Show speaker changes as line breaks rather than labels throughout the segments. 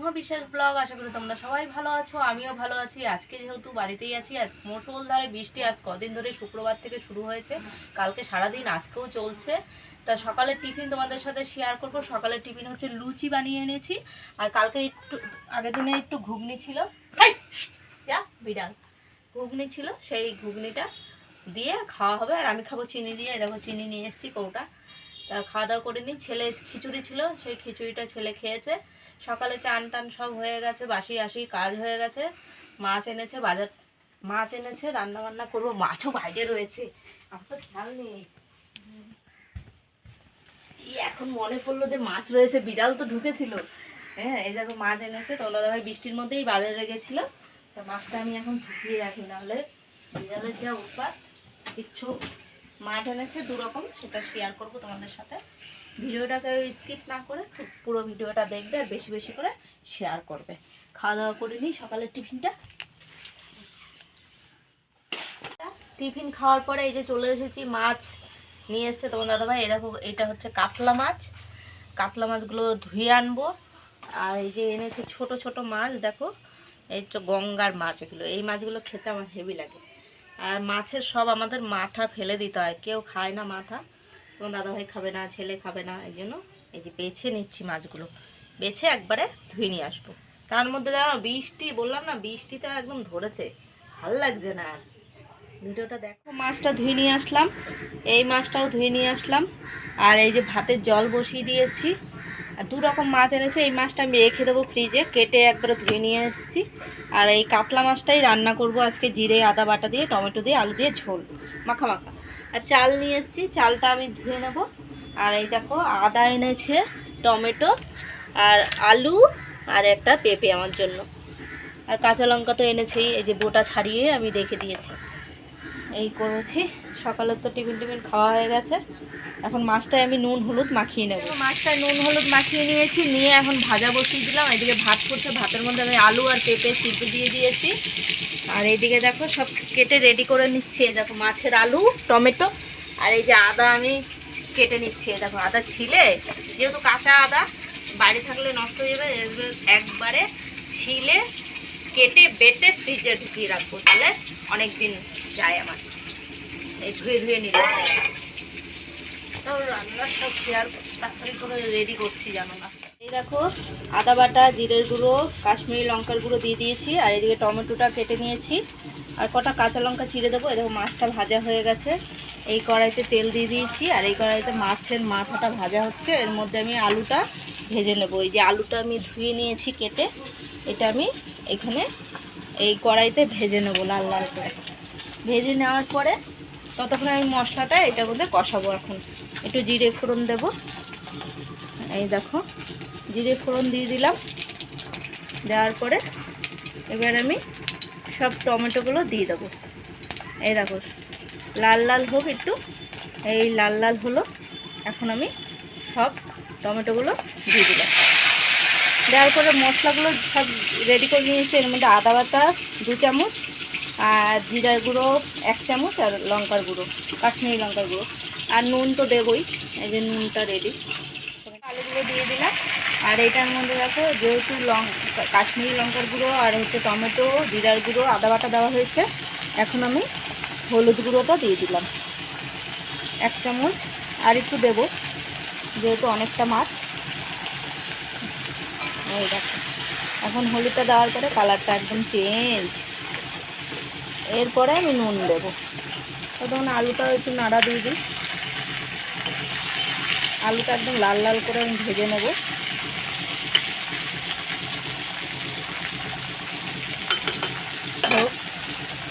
মহা বিশ্বাস ব্লগ, আশা করি তোমরা সবাই ভালো আছো, আমিও ভালো আছি। আজকে যেহেতু বাড়িতেই আছি, আর মুসলধারে বৃষ্টি আজ কদিন ধরে শুক্রবার থেকে শুরু হয়েছে। কালকে সারাদিন আজকেও চলছে। তা সকালের টিফিন তোমাদের সাথে শেয়ার করব। সকালের টিফিন হচ্ছে লুচি বানিয়ে এনেছি। আর কালকে একটু, আগের দিনে একটু ঘুগনি ছিল। যা, বিড়াল। ঘুগনি ছিল, সেই ঘুগনিটা দিয়ে খাওয়া হবে। আর আমি খাব চিনি দিয়ে দেখো চিনি নিয়ে এসেছি কৌটা। তা খাওয়া দাওয়া করে নিই। ছেলে খিচুড়ি ছিল, সেই খিচুড়িটা ছেলে খেয়েছে। সকালে চান টান সব হয়ে গেছে, বাসি আসি কাজ হয়ে গেছে। মাছ এনেছে, বাজার, মাছ এনেছে, রান্না বান্না করব, মাছও বাইরে রয়েছে। আমার তো খেয়াল নেই। এখন মনে পড়ল যে মাছ রয়েছে, বিড়াল তো ঢুকেছিল। হ্যাঁ এই দেখো মাছ এনেছে, তোমরা ভাই বৃষ্টির মধ্যেই বাজারে গেছিল। তা মাছটা আমি এখন ঢুকিয়ে রাখি, নাহলে বিড়ালের যা উৎপাত, কিচ্ছু মাছ এনেছে দু রকম সেটা শেয়ার করব তোমাদের সাথে। ভিডিওটাকে স্কিপ না করে পুরো ভিডিওটা দেখবে আর বেশি বেশি করে শেয়ার করবে। খাওয়া দাওয়া করে নিই সকালের টিফিনটা। টিফিন খাওয়ার পরে এই যে চলে এসেছি, মাছ নিয়ে এসছে তোমার দাদাভাই। এই দেখো, এটা হচ্ছে কাতলা মাছ। কাতলা মাছগুলো ধুয়ে আনব। আর এই যে এনেছে ছোট ছোট মাছ, দেখো। এই তো গঙ্গার মাছ এগুলো। এই মাছগুলো খেতে আমার হেভি লাগে। আর মাছের সব আমাদের মাথা ফেলে দিতে হয়। কেউ খায় না মাথা। তোমার দাদাভাই খাবে না, ছেলে খাবে না, এই জন্য এই যে বেছে নিচ্ছি মাছগুলো। বেছে একবারে ধুয়ে নিয়ে আসব। তার মধ্যে জানো, বৃষ্টি, বললাম না বৃষ্টিতে একদম ধরেছে। ভালো লাগছে না আর। ভিডিওটা দেখো, মাছটা ধুয়ে নিয়ে আসলাম। এই মাছটাও ধুয়ে নিয়ে আসলাম। আর এই যে ভাতের জল বসিয়ে দিয়ে এসেছি। আর দু রকম মাছ এনেছে, এই মাছটা আমি রেখে দেবো ফ্রিজে। কেটে একবারে ধুয়ে নিয়ে এসেছি। আর এই কাতলা মাছটাই রান্না করব আজকে, জিরে, আদা বাটা দিয়ে, টমেটো দিয়ে, আলু দিয়ে, ঝোল। মাখা মাখা। আর চাল নিয়ে এসেছি। চালটা আমি ধুয়ে নেব। আর এই দেখো, আদা এনেছে, টমেটো, আর আলু, আর একটা পেঁপে আমার জন্য। আর কাঁচা লঙ্কা তো এনেছেই, এই যে বোটা ছাড়িয়ে আমি রেখে দিয়েছি। এই করেছি। সকালের তো টিফিন টিফিন খাওয়া হয়ে গেছে। এখন মাছটায় আমি নুন, হলুদ মাখিয়ে নেব। মাছটায় নুন, হলুদ মাখিয়ে নিয়েছি। নিয়ে এখন ভাজা বসিয়ে দিলাম। এদিকে ভাত করছে। ভাতের মধ্যে আমি আলু আর পেঁপে সিদ্ধ দিয়ে দিয়েছি। আর এইদিকে দেখো সব কেটে রেডি করে নিচ্ছি। দেখো মাছের আলু, টমেটো আর এই যে আদা আমি কেটে নিচ্ছি। দেখো আদা ছিলে, যেহেতু কাঁচা আদা বাড়ি থাকলে নষ্ট হয়ে যাবে। একবারে ছিলে কেটে বেটে ফ্রিজে ঢুকিয়ে রাখব, তাহলে অনেক দিন যায় আমার। এই ধুয়ে ধুয়ে নিলে। তো রান্নার সব শেয়ার তাড়াতাড়ি করে রেডি করছি, জানো না। এই দেখো, আদা বাটা, জিরের গুঁড়ো, কাশ্মীরি লঙ্কার গুঁড়ো দিয়ে দিয়েছি, আর এদিকে টমেটোটা কেটে নিয়েছি। আর কটা কাঁচা লঙ্কা চিড়ে দেবো দেখো মাছটা ভাজা হয়ে গেছে। এই কড়াইতে তেল দিয়ে দিয়েছি, আর এই কড়াইতে মাছের মাথাটা ভাজা হচ্ছে। এর মধ্যে আমি আলুটা ভেজে নেব। এই যে আলুটা আমি ধুয়ে নিয়েছি কেটে এটা আমি এখানে এই কড়াইতে ভেজে নেব লাল লাল করে। ভেজে নেওয়ার পরে ততক্ষণ আমি মশলাটা এটার মধ্যে কষাবো এখন। একটু জিরে ফোড়ন দেব। এই দেখো, জিরে ফোড়ন দিয়ে দিলাম। দেওয়ার পরে এবার আমি সব টমেটোগুলো দিয়ে দেবো। এই দেখো, লাল লাল হোক একটু, এই লাল লাল হলো। এখন আমি সব টমেটোগুলো দিয়ে দিলাম। দেওয়ার পরে মশলাগুলো সব রেডি করে নিয়েছি। এর মধ্যে আদা বাটা দু চামচ, আর জিরার গুঁড়ো এক চামচ, আর লঙ্কার গুঁড়ো, কাশ্মীরি লঙ্কার গুঁড়ো। আর নুন তো দেবই, এই যে নুনটা রেডি আলুগুলো দিয়ে দিলাম। আর এটার মধ্যে দেখো, যেহেতু লং কাশ্মীরি লঙ্কার গুঁড়ো আর হচ্ছে টমেটো, জিরার গুঁড়ো, আদা বাটা দেওয়া হয়েছে, এখন আমি হলুদ গুঁড়োটা দিয়ে দিলাম। এক চামচ, আর একটু দেবো, যেহেতু অনেকটা মাছ। এই দেখো, এখন হলুদটা দেওয়ার পরে কালারটা একদম চেঞ্জ এরপরে আমি নুন দেবো। তখন আলুটাও একটু নাড়া দিয়ে দিই। আলুটা একদম লাল লাল করে আমি ভেজে নেব।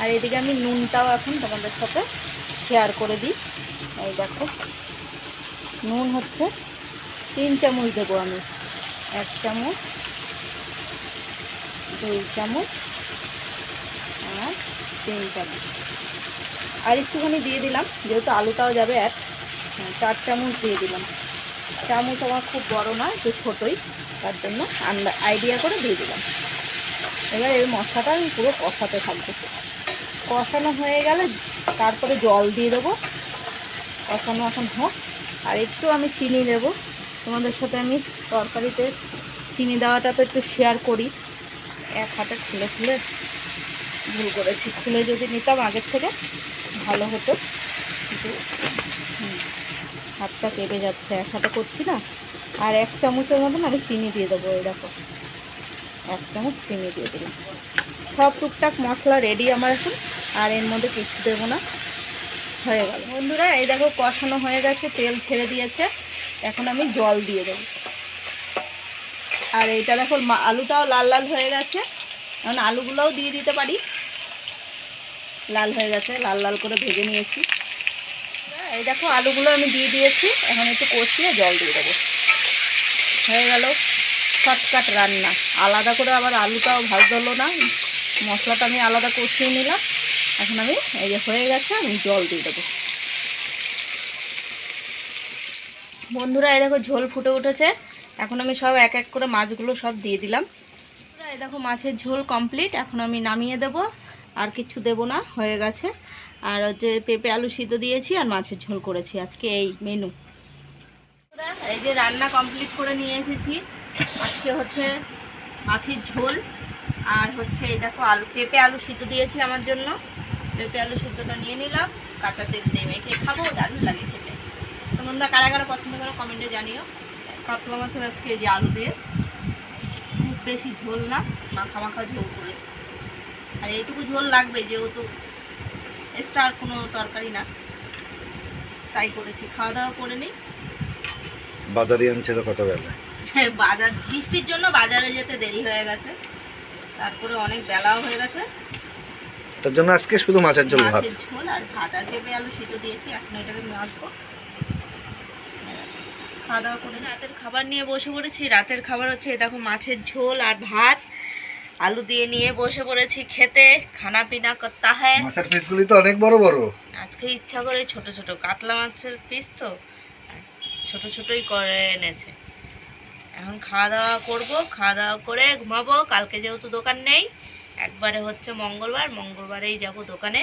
আর এদিকে আমি নুনটাও এখন তোমাদের সাথে শেয়ার করে দিই। এই দেখো, নুন হচ্ছে তিন চামচ দেবো আমি। এক চামচ দুই চামচ আর তিন চামচ। আর একটুখানি দিয়ে দিলাম যেহেতু আলুটাও যাবে এক হ্যাঁ, চার চামচ দিয়ে দিলাম। চামচ আমার খুব বড় না একটু ছোটোই তার জন্য আন্ডা আইডিয়া করে দিয়ে দিলাম। এবার এই মশলাটা আমি পুরো কষাতে থাকব। কষানো হয়ে গেলে তারপরে জল দিয়ে দেবো। কষানো এখন হোক আর একটু আমি চিনি দেবো। তোমাদের সাথে আমি তরকারিতে চিনি দেওয়াটা তো একটু শেয়ার করি। এক হাতে খুলে খুলে ভুল করেছি। খুলে যদি নিতাম আগের থেকে ভালো হতো। কিন্তু হাতটা কেটে যাচ্ছে, এক হাতে করছি না। আর এক চামচের মতন আমি চিনি দিয়ে দেবো দেখো। এক চামচ চিনি দিয়ে দিলাম। সব টুকটাক মশলা রেডি আমার এখন। আর এর মধ্যে কিছু দেবো না। হয়ে গেল। বন্ধুরা, এই দেখো কষানো হয়ে গেছে, তেল ছেড়ে দিয়েছে। এখন আমি জল দিয়ে দেবো। আর এইটা দেখো আলুটাও লাল লাল হয়ে গেছে। এখন আলুগুলোও দিয়ে দিতে পারি। লাল হয়ে গেছে, লাল লাল করে ভেজে নিয়েছি। এই দেখো, আলুগুলো আমি দিয়ে দিয়েছি। এখন একটু কষিয়ে জল দিয়ে দেবো। হয়ে গেল শর্টকাট রান্না। আলাদা করে আবার আলুটাও ভাজতে হলো না। মশলাটা আমি আলাদা কষিয়ে নিলাম। এখন আমি এই যে হয়ে গেছে, আমি জল দিয়ে দেবো। বন্ধুরা, এই দেখো ঝোল ফুটে উঠেছে। এখন আমি সব এক এক করে মাছগুলো সব দিয়ে দিলাম। এই দেখো মাছের ঝোল কমপ্লিট এখন আমি নামিয়ে দেব। আর কিছু দেব না, হয়ে গেছে। আর হচ্ছে পেঁপে আলু সিদ্ধ দিয়েছি আর মাছের ঝোল করেছি। আজকে এই মেনু এই যে রান্না কমপ্লিট করে নিয়ে এসেছি। আজকে হচ্ছে মাছের ঝোল। আর হচ্ছে এই দেখো আলু, পেঁপে আলু সিদ্ধ দিয়েছি আমার জন্য। পেঁপে আলু সিদ্ধটা নিয়ে নিলাম। কাঁচা তেল দিয়ে মেখে খাব, দারুণ লাগে খেতে। তোমরা কারা কারা পছন্দ করো কমেন্টে জানিও। কাতলা মাছের আজকে এই যে আলু দিয়ে খুব বেশি ঝোল না মাখা মাখা ঝোল করেছে। আর এইটুকু ঝোল লাগবে যেহেতু এক্সট্রা আর কোনো তরকারি না। তাই করেছি খাওয়া দাওয়া করে নিই।
বাজারে আনছিল কত বেলায়
হ্যাঁ বাজার বৃষ্টির জন্য বাজারে যেতে দেরি হয়ে গেছে। তারপরে অনেক বেলাও হয়ে গেছে।
তার জন্য আজকে শুধু মাছের ঝোল ভাত।
মাছের ঝোল আর ভাত আর পেঁপে আলু সিদ্ধ দিয়েছি এখন এটাকে মাছবো খাওয়া দাওয়া করে রাতের খাবার নিয়ে বসে পড়েছি। রাতের খাবার হচ্ছে দেখো মাছের ঝোল আর ভাত। আলু দিয়ে নিয়ে বসে পড়েছি খেতে। খানা পিনা করতে হয়।
মাছের পিসগুলি তো অনেক বড় বড়।
আজকে ইচ্ছা করে ছোট ছোট কাতলা মাছের পিস তো ছোট ছোটই করে এনেছে। এখন খাওয়া দাওয়া করব খাওয়া দাওয়া করে ঘুমাবো। কালকে যেহেতু দোকান নেই একবারে হচ্ছে মঙ্গলবার। মঙ্গলবারেই যাব দোকানে।